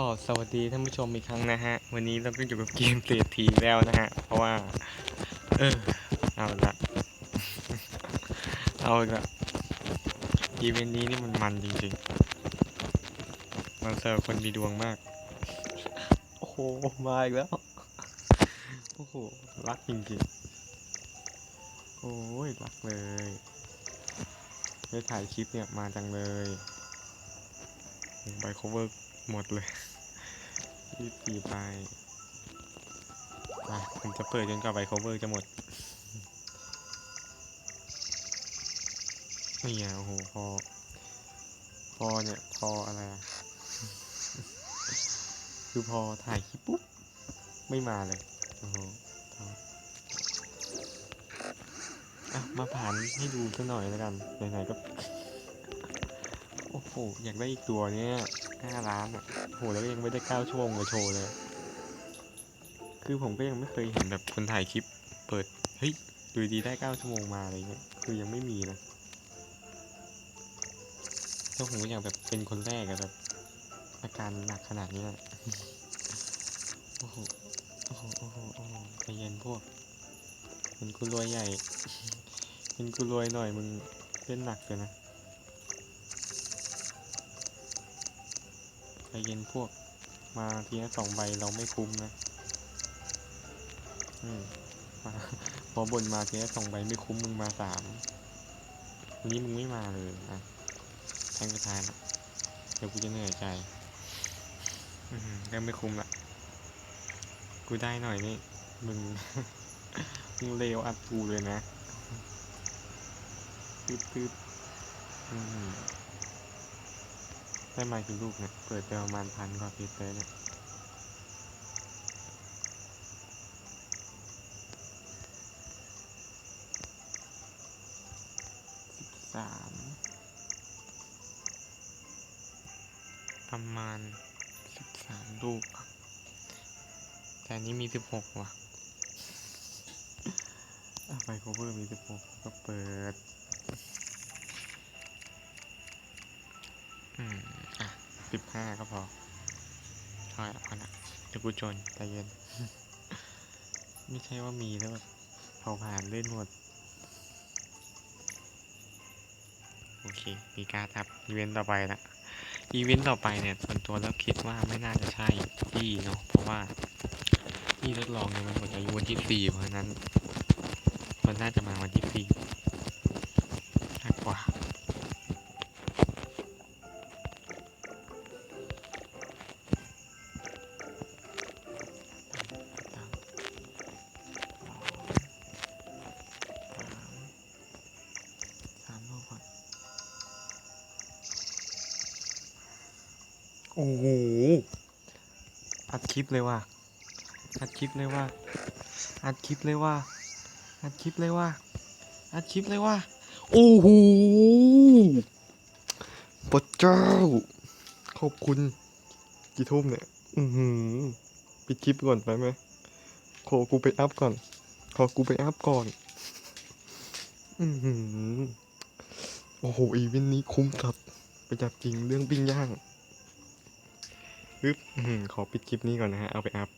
ก็สวัสดีท่านผู้ชมอีกครั้งนะฮะ วันนี้เราก็อยู่กับเกมเศรษฐีแล้วนะฮะ เพราะว่า เออ เอาละ เอาละอีเวนต์นี้นี่มันมันจริงๆ มันเสิร์คนมีดวงมาก โอ้โห มาอีกแล้ว โอ้โห รักจริงๆ โอ้ย รักเลยไปถ่ายคลิปเนี่ยมาจังเลยใบ cover หมดเลยยี่สี่ใบอะผมจะเปิดจนกว่าใบ cover จะหมดนี่อะโอ้โหพอ พอเนี่ย พออะไร คือพอถ่ายคลิปปุ๊บ ไม่มาเลย โอ้โหอะมาผ่านให้ดูสักหน่อยแล้วกัน ไหนๆก็ โอ้โหอยากได้อีกตัวเนี้ยห้าล้านอะโอ้โหแล้วก็ยังไม่ได้เก้าชั่วโมงมาโชว์เลย คือผมก็ยังไม่เคยเห็นแบบคนถ่ายคลิป เปิด เฮ้ยดูดีได้เก้าชั่วโมงมาอะไรเงี้ย คือยังไม่มีนะแล้วผมก็อยากแบบเป็นคนแรกอะแบบอาการหนักขนาดนี้อะโอ้โห โอ้โห โอ้โห โอ้โหใจเย็นพวกเห็นกูรวยใหญ่เห็นกูรวยหน่อยมึงเล่นหนักเลยนะ เย็นพวกมาทีละสองใบเราไม่คุ้มนะ อืมมาพอบนมาทีละสองใบไม่คุ้มมึงมาสามวันนี้มึงไม่มาเลยนะแทงสุดท้านะเดี๋ยวกูจะเหนื่อยใจ อืมก็ไม่คุ้มละกูได้หน่อยนี่มึงมึงเลวอัดกูเลยนะตืดตืดอืม ได้มากี่ลูกเนี่ยเปิดไปประมาณพันกว่าพิษเลยเนี่ยสิบสามประมาณสิบสามลูกแต่นี้มีสิบหกว่ะไฟโคเวอร์มีสิบหกก็เปิด ก็พอใช่แล้วกันอะเดี๋ยวกูจนใจเย็น ไม่ใช่ว่ามีแล้วแบบเผาผ่านเล่นหมด โอเค มีการ์ดครับ อีเวนต์ต่อไปละอีเวนต์ต่อไปเนี่ย ส่วนตัวแล้วคิดว่าไม่น่าจะใช่ที่เนาะ เพราะว่าที่ทดลองเนี่ยมันหมดอายุวันที่สี่เพราะฉะนั้น มันน่าจะมาวันที่สี่ โอ้โหอัดคลิปเลยว่ะอัดคลิปเลยว่ะอัดคลิปเลยว่ะอัดคลิปเลยว่ะอัดคลิปเลยว่ะโอ้โหพระเจ้า ขอบคุณ กี่ทุ่มเนี่ย อือหือปิดคลิปก่อนไปไหมขอกูไปอัพก่อน ขอกูไปอัพก่อน อือหือโอ้โห อีเวนต์นี้คุ้มสับ ไปจับจริงเรื่องปิ้งย่าง ปึ๊บขอปิดคลิปนี้ก่อนนะฮะ เอาไปอัพ